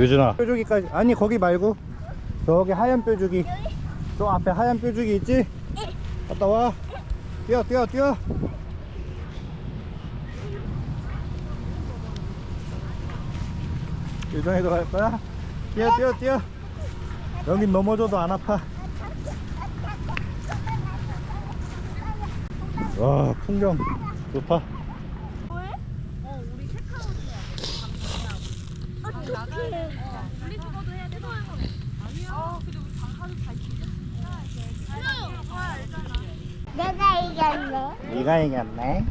유준아. 뾰족이까지. 아니 거기 말고. 저기 하얀 뾰족이. 저 앞에 하얀 뾰족이 있지? 갔다 와. 뛰어 뛰어 뛰어. 유준이도 갈 거야? 뛰어 뛰어 뛰어. 여긴 넘어져도 안 아파. 와 풍경 좋다 내가 이겼네. 네가 이겼네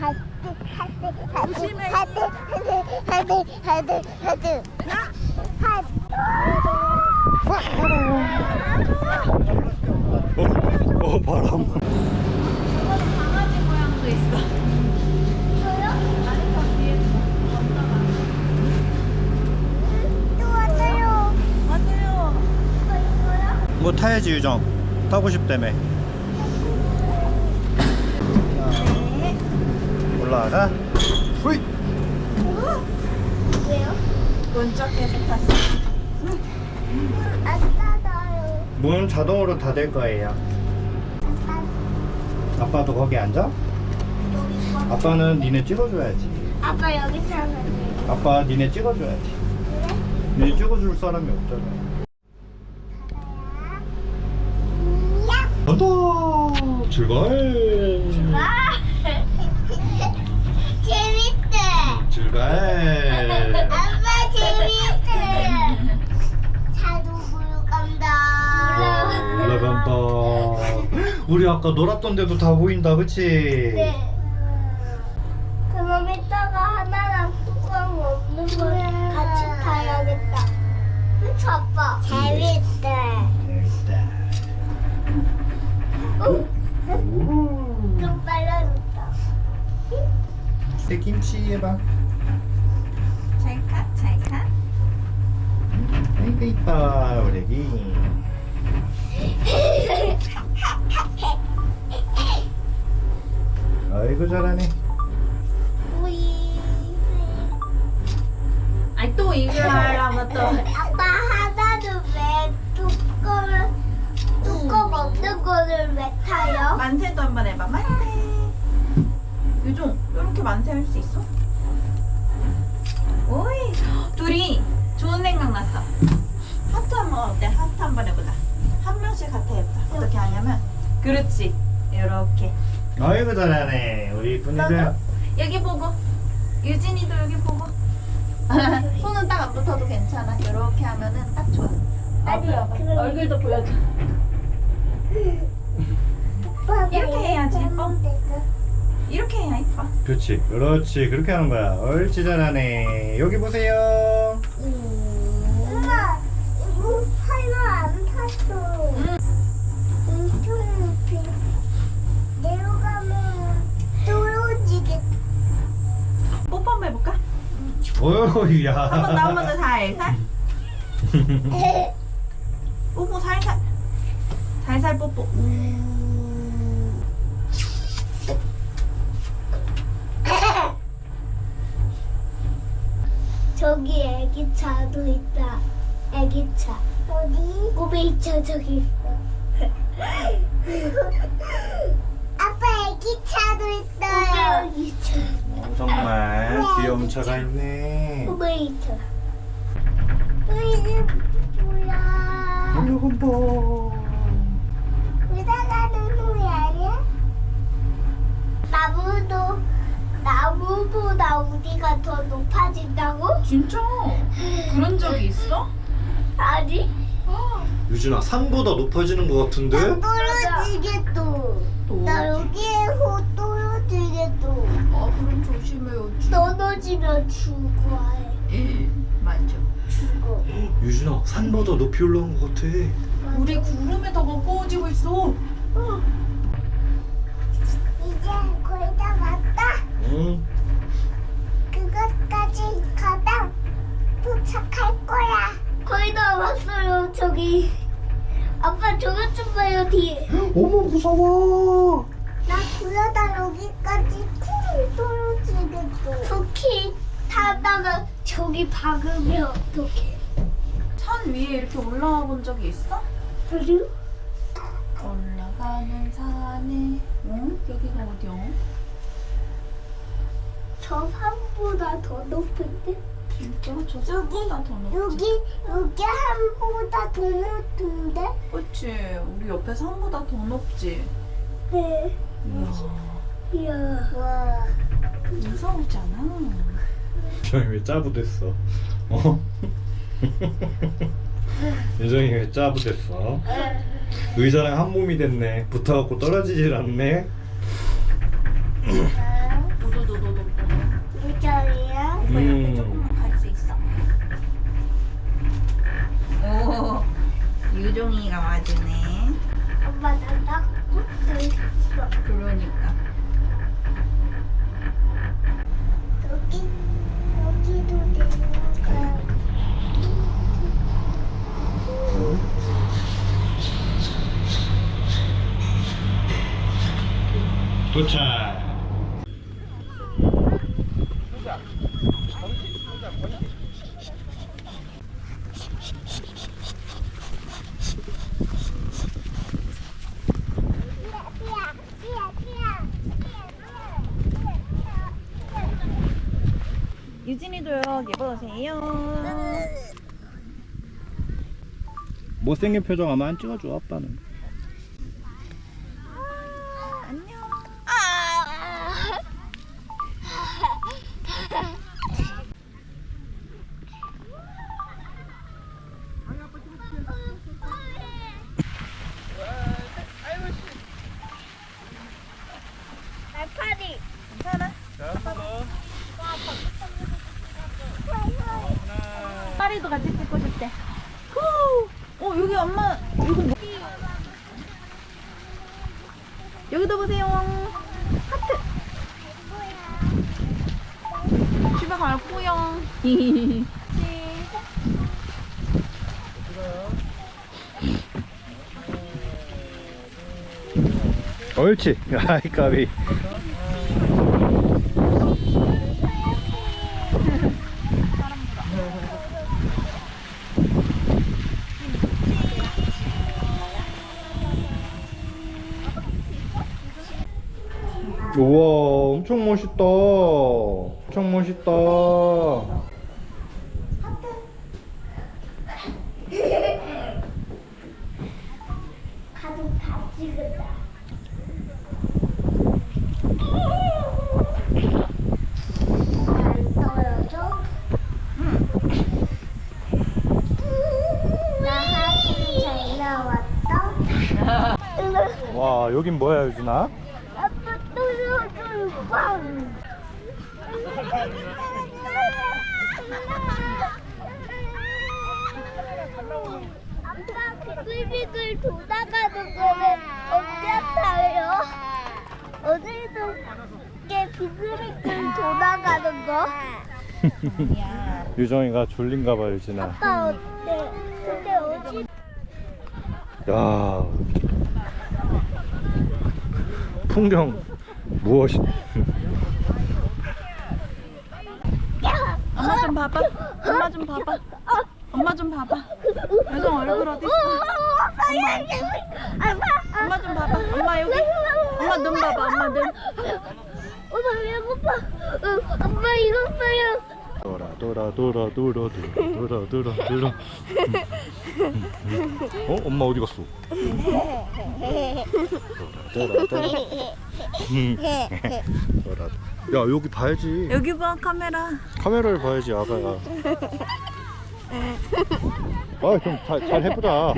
하트 하트 하트 하트 하트 하트 어, 어 바람 타야지 유정 타고 싶다며. 올라가 후이! 왜요? 왼쪽에서 탔어. 안 닫아요. 문 자동으로 닫을 거예요. 아빠도 거기 앉아? 아빠는 니네 찍어줘야지. 아빠 여기 사는 아빠 니네 찍어줘야지. 니네 찍어줄 사람이 없잖아 야! 출발 아! 재밌대. 출발 아빠 재밌대. 자동 보러 간다. 와, 올라간다 우리 아까 놀았던 데도 다 보인다 그치? 네. 김치 해봐 잘 가. 아이고 이뻐 우리 애기 아이고 잘하네 우이. 아니 또 이걸 하려면 또. 이렇게 만세 할수 있어? 오이, 둘이 좋은 생각 났어. 하트 한번 어때? 하트 한번 해보자. 한 명씩 하트 해보자. 어떻게 하냐면, 그렇지. 이렇게. 아이고 잘하네 우리 분이들 여기 보고. 유진이도 여기 보고. 손은 딱 안 붙어도 괜찮아. 이렇게 하면은 딱 좋아. 아니, 얼굴도 보여줘. 이렇게 해야지, 예뻐. 이렇게 해야 이뻐. 그렇지 그렇지 그렇게 하는 거야 옳지 잘하네 여기 보세요 엄마, 이거 설마 안 탔어. 엄청 높이. 내려가면 떨어지겠다. 뽀뽀 한번 해볼까? 어이야 한번 더, 한번더 살살. 뽀뽀 살살. 살살 뽀뽀. 저기 애기 차도 있다. 애기 차. 어디? 꼬베이 차 저기 있어. 아빠 애기 차도 있어요. 꼬베이 차. 어, 정말 귀여운 차가 있네 꼬베이 차. 이게 뭐야? 올라간다 우다가는 소리 아니야? 나무도 나무보다 우리가 더 높아진다고? 진짜? 그런 적이 있어? 아니? 유진아 산보다 높아지는 것 같은데? 나 떨어지겠도. 나 여기에 호 떨어지겠도. 아 그럼 조심해요. 떨어지면 죽어. 맞아. 죽어. 유진아 산보다 높이 올라온 것 같아 우리 구름에 더 가까워지고 있어. 이 어머 무서워 나 그러다 여기까지 쿠키 타다가 저기 박으면 어떡해? 산 위에 이렇게 올라와 본 적이 있어? 그리고 올라가는 산에 어? 여기가 어디야? 저 산보다 더 높은데? 진짜? 저 산보다 더 높지? 여기 여기 산보다 더 높은데? 그치 우리 옆에 산보다 더 높지? 네. 이야 이야. 와. 무서우지 않아? 유정이 왜 짜부 됐어? 어? 유정이 왜 짜부 됐어? 의자랑 한 몸이 됐네. 붙어갖고 떨어지질 않네. 도도도도도 의자이야? 오빠 이렇게 음. 유종이가 맞으네 엄마 나딱 붙어 있어. 그러니까 여기 여기도 되니까. 도착. 유진이도 여기 보세요. 못생긴 표정 아마 안 찍어줘 아빠는. 파리도 같이 찍고 싶대 후! 어 여기 엄마 이거 뭐 여기도 보세요 하트 집에 갈 거야 옳지. 아이 까비. 우와 엄청 멋있다 엄청 멋있다 가족 다 찍었다. 안 떨어져? 나 사진 잘 나왔다. 와 여긴 뭐야 유진아? 아빠 비글비글 돌아가는 거는 어땠어요? 어디도 이게 비글비글 돌아가는 거? 유정이가 졸린가 봐 유진아 아빠 어때? 근데 어디? 야 풍경 무엇이? 엄마 좀 봐봐. 엄마 좀 봐봐. 엄마 좀 봐봐. 여정 얼굴 어디 있어? 엄마, 엄마 좀 봐봐. 엄마 여기. 엄마 눈 봐봐. 엄마 눈. 엄마 배고파. 응, 엄마 이거 봐요. 돌아 돌아 돌아 돌아 돌아 돌아 돌아 돌아. 어 엄마 어디 갔어? 돌아 돌아 돌아. 돌아 야 여기 봐야지. 여기 봐 카메라. 카메라를 봐야지 아가야. 아좀잘 잘 해보자